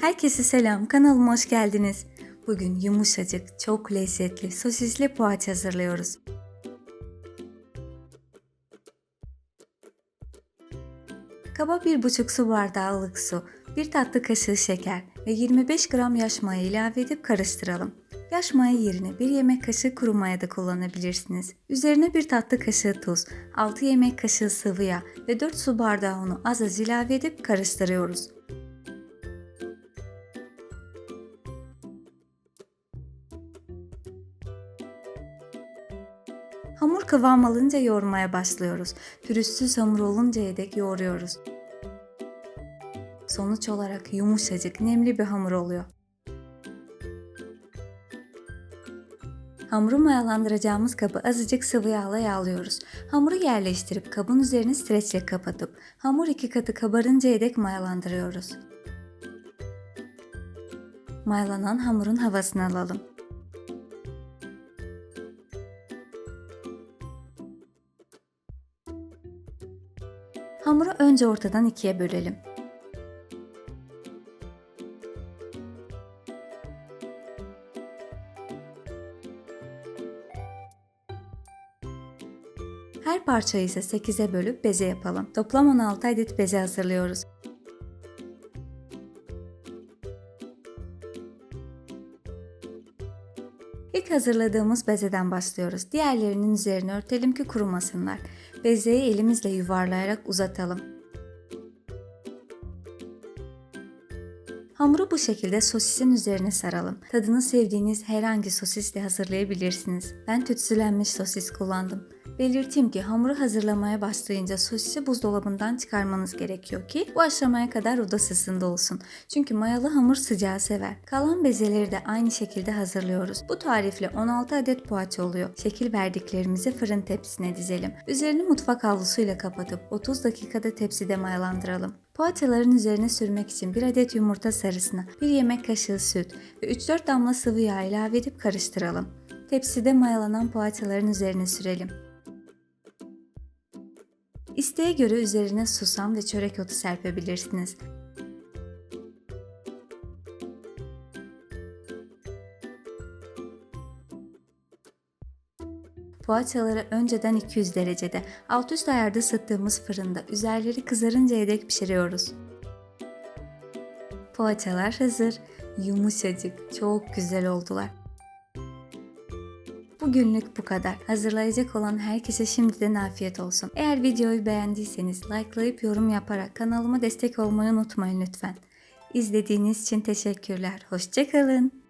Herkese selam, kanalıma hoş geldiniz. Bugün yumuşacık, çok lezzetli sosisli poğaça hazırlıyoruz. Kaba 1,5 su bardağı ılık su, 1 tatlı kaşığı şeker ve 25 gram yaş maya ilave edip karıştıralım. Yaş maya yerine 1 yemek kaşığı kuru maya da kullanabilirsiniz. Üzerine 1 tatlı kaşığı tuz, 6 yemek kaşığı sıvı yağ ve 4 su bardağı unu az az ilave edip karıştırıyoruz. Hamur kıvam alınca yoğurmaya başlıyoruz. Pürüzsüz hamur oluncaya dek yoğuruyoruz. Sonuç olarak yumuşacık, nemli bir hamur oluyor. Hamuru mayalandıracağımız kabı azıcık sıvı yağla yağlıyoruz. Hamuru yerleştirip kabın üzerini streçle kapatıp hamur iki katı kabarıncaya dek mayalandırıyoruz. Mayalanan hamurun havasını alalım. Hamuru önce ortadan ikiye bölelim. Her parçayı ise 8'e bölüp beze yapalım. Toplam 16 adet beze hazırlıyoruz. İlk hazırladığımız bezeden başlıyoruz. Diğerlerinin üzerine örtelim ki kurumasınlar. Bezeyi elimizle yuvarlayarak uzatalım. Hamuru bu şekilde sosisin üzerine saralım. Tadını sevdiğiniz herhangi sosisle hazırlayabilirsiniz. Ben tütsülenmiş sosis kullandım. Belirteyim ki hamuru hazırlamaya başlayınca sosisi buzdolabından çıkarmanız gerekiyor ki bu aşamaya kadar oda ısısında olsun. Çünkü mayalı hamur sıcağı sever. Kalan bezeleri de aynı şekilde hazırlıyoruz. Bu tarifle 16 adet poğaça oluyor. Şekil verdiklerimizi fırın tepsisine dizelim. Üzerini mutfak havlusuyla kapatıp 30 dakikada tepside mayalandıralım. Poğaçaların üzerine sürmek için 1 adet yumurta sarısına 1 yemek kaşığı süt ve 3-4 damla sıvı yağ ilave edip karıştıralım. Tepside mayalanan poğaçaların üzerine sürelim. İsteğe göre üzerine susam ve çörek otu serpebilirsiniz. Poğaçaları önceden 200 derecede alt üst ayarda ısıttığımız fırında üzerleri kızarıncaya dek pişiriyoruz. Poğaçalar hazır. Yumuşacık, çok güzel oldular. Bugünlük bu kadar. Hazırlayacak olan herkese şimdiden afiyet olsun. Eğer videoyu beğendiyseniz likelayıp yorum yaparak kanalıma destek olmayı unutmayın lütfen. İzlediğiniz için teşekkürler. Hoşçakalın.